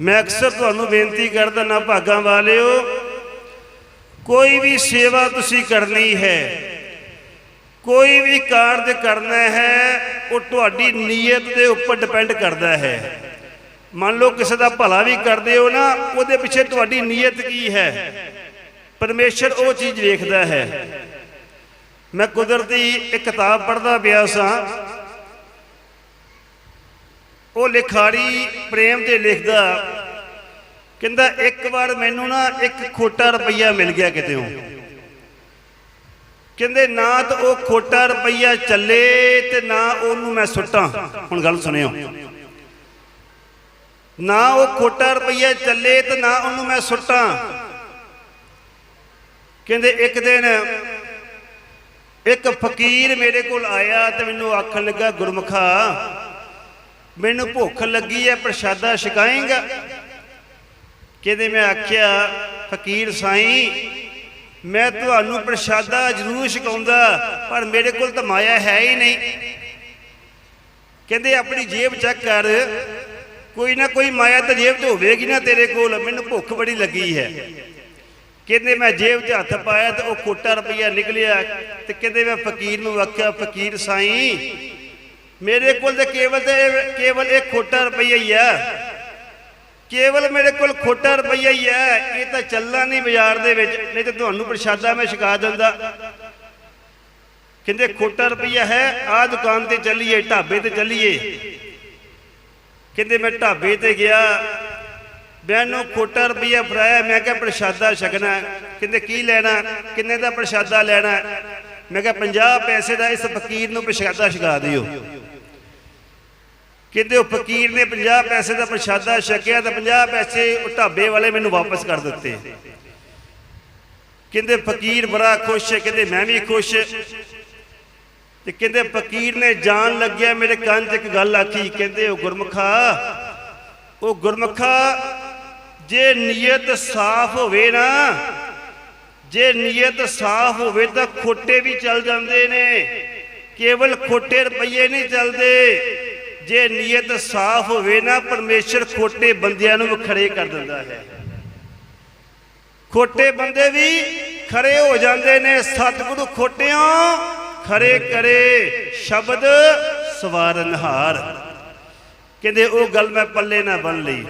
ਮੈਂ ਅਕਸਰ ਤੁਹਾਨੂੰ ਬੇਨਤੀ ਕਰਦਾ, ਨਾ ਭਾਗਾਂ ਵਾਲਿਓ, ਕੋਈ ਵੀ ਸੇਵਾ ਤੁਸੀਂ ਕਰਨੀ ਹੈ, ਕੋਈ ਵੀ ਕਾਰਜ ਕਰਨਾ ਹੈ, ਉਹ ਤੁਹਾਡੀ ਨੀਅਤ ਦੇ ਉੱਪਰ ਡਿਪੈਂਡ ਕਰਦਾ ਹੈ। ਮੰਨ ਲਓ ਕਿਸੇ ਦਾ ਭਲਾ ਵੀ ਕਰਦੇ ਹੋ ਨਾ, ਉਹਦੇ ਪਿੱਛੇ ਤੁਹਾਡੀ ਨੀਅਤ ਕੀ ਹੈ? ਪਰਮੇਸ਼ਰ ਉਹ ਚੀਜ਼ ਵੇਖਦਾ ਹੈ। ਮੈਂ ਕੁਦਰਤੀ ਇੱਕ ਕਿਤਾਬ ਪੜ੍ਹਦਾ ਪਿਆ ਸਾਂ ਉਹ ਲਿਖਾਰੀ ਪ੍ਰੇਮ ਤੇ ਲਿਖਦਾ। ਕਹਿੰਦਾ, ਇੱਕ ਵਾਰ ਮੈਨੂੰ ਨਾ ਇੱਕ ਖੋਟਾ ਰੁਪਈਆ ਮਿਲ ਗਿਆ ਕਿਤੇੋਂ ਕਹਿੰਦੇ, ਨਾ ਤਾਂ ਉਹ ਖੋਟਾ ਰੁਪਈਆ ਚੱਲੇ ਤੇ ਨਾ ਉਹਨੂੰ ਮੈਂ ਸੁੱਟਾਂ। ਹੁਣ ਗੱਲ ਸੁਣਿਓ। ਨਾ ਉਹ ਖੋਟਾ ਰੁਪਈਆ ਚੱਲੇ ਤੇ ਨਾ ਉਹਨੂੰ ਮੈਂ ਸੁੱਟਾਂ। ਕਹਿੰਦੇ, ਇੱਕ ਦਿਨ ਇੱਕ ਫਕੀਰ ਮੇਰੇ ਕੋਲ ਆਇਆ ਤੇ ਮੈਨੂੰ ਆਖਣ ਲੱਗਾ, ਗੁਰਮੁਖਾ ਮੈਨੂੰ ਭੁੱਖ ਲੱਗੀ ਹੈ ਪ੍ਰਸ਼ਾਦਾ ਛਕਾਏਗਾ? ਕਹਿੰਦੇ ਮੈਂ ਆਖਿਆ, ਫਕੀਰ ਸਾਈਂ, ਮੈਂ ਤੁਹਾਨੂੰ ਪ੍ਰਸ਼ਾਦਾ ਜ਼ਰੂਰ ਛਕਾਉਂਦਾ, ਪਰ ਮੇਰੇ ਕੋਲ ਤਾਂ ਮਾਇਆ ਹੈ ਹੀ ਨਹੀਂ। ਕਹਿੰਦੇ, ਆਪਣੀ ਜੇਬ ਚੈੱਕ ਕਰ, ਕੋਈ ਨਾ ਕੋਈ ਮਾਇਆ ਤਾਂ ਜੇਬ 'ਚ ਹੋਵੇਗੀ ਨਾ ਤੇਰੇ ਕੋਲ, ਮੈਨੂੰ ਭੁੱਖ ਬੜੀ ਲੱਗੀ ਹੈ। ਕਹਿੰਦੇ, ਮੈਂ ਜੇਬ 'ਚ ਹੱਥ ਪਾਇਆ ਤੇ ਉਹ ਕੋਟਾ ਰੁਪਈਆ ਨਿਕਲਿਆ। ਤੇ ਕਹਿੰਦੇ, ਮੈਂ ਫਕੀਰ ਨੂੰ ਆਖਿਆ, ਫਕੀਰ ਸਾਈਂ ਮੇਰੇ ਕੋਲ ਤੇ ਕੇਵਲ ਤੇ ਕੇਵਲ ਇੱਕ ਖੋਟਾ ਰੁਪਈਆ ਹੀ ਹੈ। ਕੇਵਲ ਮੇਰੇ ਕੋਲ ਖੋਟਾ ਰੁਪਈਆ ਹੀ ਹੈ। ਇਹ ਤਾਂ ਚੱਲਣਾ ਨਹੀਂ ਬਾਜ਼ਾਰ ਦੇ ਵਿੱਚ। ਨਹੀਂ ਤੇ ਤੁਹਾਨੂੰ ਪ੍ਰਸ਼ਾਦਾ ਮੈਂ ਛਕਾ ਦਿੰਦਾ। ਕਹਿੰਦੇ ਖੋਟਾ ਰੁਪਈਆ ਹੈ। ਆ ਦੁਕਾਨ ਤੇ ਚੱਲੀਏ, ਢਾਬੇ ਤੇ ਚੱਲੀਏ। ਕਹਿੰਦੇ ਮੈਂ ਢਾਬੇ ਤੇ ਗਿਆ। ਮੈਨੂੰ ਖੋਟਾ ਰੁਪਈਆ ਫੜਾਇਆ। ਮੈਂ ਕਿਹਾ ਪ੍ਰਸ਼ਾਦਾ ਛਕਣਾ। ਕਹਿੰਦੇ ਕੀ ਲੈਣਾ? ਕਿੰਨੇ ਦਾ ਪ੍ਰਸ਼ਾਦਾ ਲੈਣਾ? ਮੈਂ ਕਿਹਾ 50 ਪੈਸੇ ਦਾ ਇਸ ਫਕੀਰ ਨੂੰ ਪ੍ਰਸ਼ਾਦਾ ਛਕਾ ਦਿਓ। ਕਹਿੰਦੇ ਉਹ ਫਕੀਰ ਨੇ 50 ਪੈਸੇ ਦਾ ਪ੍ਰਸ਼ਾਦਾ ਛਕਿਆ ਤਾਂ 50 ਪੈਸੇ ਉਹ ਢਾਬੇ ਵਾਲੇ ਮੈਨੂੰ ਵਾਪਸ ਕਰ ਦਿੱਤੇ। ਕਹਿੰਦੇ ਫਕੀਰ ਬੜਾ ਖੁਸ਼ ਹੈ, ਕਹਿੰਦੇ ਮੈਂ ਵੀ ਖੁਸ਼। ਤੇ ਕਹਿੰਦੇ ਫਕੀਰ ਨੇ ਜਾਣ ਲੱਗਿਆ, ਮੇਰੇ ਕੰਨ 'ਚ ਇੱਕ ਗੱਲ ਆਖੀ, ਕਹਿੰਦੇ ਉਹ ਗੁਰਮਖਾ ਉਹ ਗੁਰਮਖਾ, ਜੇ ਨੀਅਤ ਸਾਫ਼ ਹੋਵੇ ਨਾ ਜੇ ਨੀਅਤ ਸਾਫ਼ ਹੋਵੇ ਤਾਂ ਖੋਟੇ ਵੀ ਚੱਲ ਜਾਂਦੇ ਨੇ। ਕੇਵਲ ਖੋਟੇ ਰੁਪਈਏ ਨਹੀਂ ਚੱਲਦੇ। ਜੇ ਨੀਅਤ ਸਾਫ਼ ਹੋਵੇ ਨਾ, ਪਰਮੇਸ਼ਰ ਖੋਟੇ ਬੰਦਿਆਂ ਨੂੰ ਵੀ ਖੜੇ ਕਰ ਦਿੰਦਾ ਹੈ। ਖੋਟੇ ਬੰਦੇ ਵੀ ਖੜੇ ਹੋ ਜਾਂਦੇ ਨੇ। ਸਤਿਗੁਰੂ ਖੋਟਿਆਂ ਖਰੇ ਕਰੇ। ਸ਼ਬਦ ਸਵਾਰਨਹਾਰ ਕਹਿੰਦੇ, ਉਹ ਗੱਲ ਮੈਂ ਪੱਲੇ ਨਾ ਬੰਨ ਲਈ।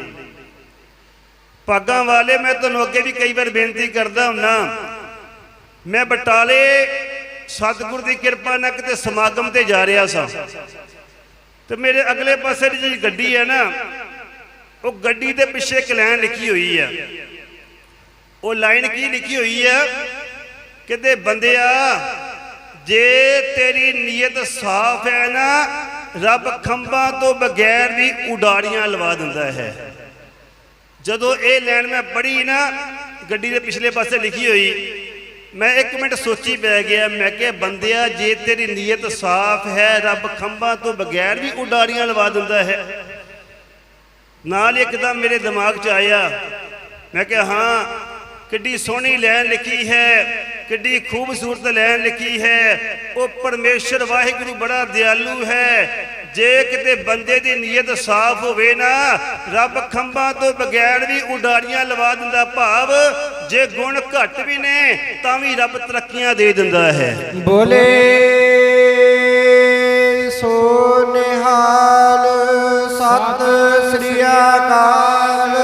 ਪਾਗਾਂ ਵਾਲੇ, ਮੈਂ ਤੁਹਾਨੂੰ ਅੱਗੇ ਵੀ ਕਈ ਵਾਰ ਬੇਨਤੀ ਕਰਦਾ ਹੁੰਨਾ। ਮੈਂ ਬਟਾਲੇ ਸਤਿਗੁਰ ਦੀ ਕਿਰਪਾ ਨਾਲ ਕਿਤੇ ਸਮਾਗਮ ਤੇ ਜਾ ਰਿਹਾ ਸਾਂ। ਤੇ ਮੇਰੇ ਅਗਲੇ ਪਾਸੇ ਦੀ ਜਿਹੜੀ ਗੱਡੀ ਹੈ ਨਾ, ਉਹ ਗੱਡੀ ਦੇ ਪਿੱਛੇ ਇੱਕ ਲਾਈਨ ਲਿਖੀ ਹੋਈ ਹੈ। ਉਹ ਲਾਈਨ ਕੀ ਲਿਖੀ ਹੋਈ ਹੈ? ਕਿਤੇ ਬੰਦਿਆ, ਜੇ ਤੇਰੀ ਨੀਅਤ ਸਾਫ਼ ਹੈ ਨਾ, ਰੱਬ ਖੰਭਾਂ ਤੋਂ ਬਗੈਰ ਵੀ ਉਡਾਰੀਆਂ ਲਵਾ ਦਿੰਦਾ ਹੈ। ਜਦੋਂ ਇਹ ਲਾਈਨ ਮੈਂ ਪੜ੍ਹੀ ਨਾ, ਗੱਡੀ ਦੇ ਪਿਛਲੇ ਪਾਸੇ ਲਿਖੀ ਹੋਈ, ਮੈਂ ਇੱਕ ਮਿੰਟ ਸੋਚੀ ਪੈ ਗਿਆ, ਮੈਂ ਕਿਹਾ, ਬੰਦਿਆ, ਜੇ ਤੇਰੀ ਨੀਅਤ ਸਾਫ਼ ਹੈ, ਰੱਬ ਖੰਭਾਂ ਤੋਂ ਬਗੈਰ ਵੀ ਉਡਾਰੀਆਂ ਲਵਾ ਦਿੰਦਾ ਹੈ। ਨਾਲ ਇੱਕਦਮ ਮੇਰੇ ਦਿਮਾਗ 'ਚ ਆਇਆ, ਮੈਂ ਕਿਹਾ, ਹਾਂ, ਕਿੱਡੀ ਸੋਹਣੀ ਲੈਣ ਲਿਖੀ ਹੈ, ਕਿੱਡੀ ਖੂਬਸੂਰਤ ਲੈਣ ਲਿਖੀ ਹੈ, ਉਹ ਪਰਮੇਸ਼ਰ ਵਾਹਿਗੁਰੂ ਬੜਾ ਦਿਆਲੂ ਹੈ ਜੇ ਕਿਤੇ ਬੰਦੇ ਦੀ ਨੀਅਤ ਸਾਫ਼ ਹੋਵੇ ਨਾ ਰੱਬ ਖੰਭਾਂ ਤੋਂ ਬਗੈਰ ਵੀ ਉਡਾਰੀਆਂ ਲਵਾ ਦਿੰਦਾ ਭਾਵ ਜੇ ਗੁਣ ਘੱਟ ਵੀ ਨੇ ਤਾਂ ਵੀ ਰੱਬ ਤਰੱਕੀਆਂ ਦੇ ਦਿੰਦਾ ਹੈ। ਬੋਲੇ ਸੋ ਨਿਹਾਲ ਸਤ ਸ੍ਰੀ ਅਕਾਲ।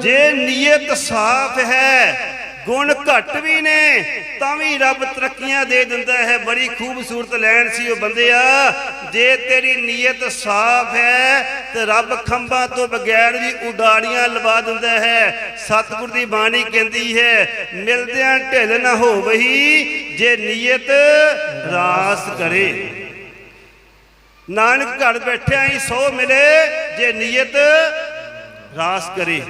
ਜੇ ਨੀਅਤ ਸਾਫ਼ ਹੈ ਗੁਣ ਘੱਟ ਵੀ ਨੇ, ਤਾਂ ਵੀ ਰੱਬ ਤਰੱਕੀਆਂ ਦੇ ਦਿੰਦਾ ਹੈ। ਬੜੀ ਖੂਬਸੂਰਤ ਲੈਣ ਸੀ ਉਹ ਬੰਦਿਆ ਜੇ ਤੇਰੀ ਨੀਅਤ ਸਾਫ਼ ਹੈ, ਤੇ ਰੱਬ ਖੰਭਾਂ ਤੋਂ ਬਗੈਰ ਵੀ ਉਡਾਰੀਆਂ ਲਵਾ ਦਿੰਦਾ ਹੈ। ਸਤਿਗੁਰ ਦੀ ਬਾਣੀ ਕਹਿੰਦੀ ਹੈ, ਮਿਲਦਿਆਂ ਢਿੱਲ ਨਾ ਹੋਵਹੀ, ਜੇ ਨੀਅਤ ਰਾਸ ਕਰੇ। ਨਾਨਕ ਘਰ ਬੈਠਿਆਂ ਹੀ ਸੋ ਮਿਲੇ, ਜੇ ਨੀਅਤ ਰਾਸ ਕਰੇ।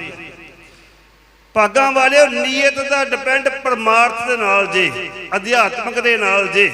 ਭਾਗਾਂ ਵਾਲਿਓ ਨੀਅਤ ਦਾ ਡਿਪੈਂਡ ਪਰਮਾਰਥ ਦੇ ਨਾਲ ਜੇ ਅਧਿਆਤਮਕ ਦੇ ਨਾਲ ਜੇ।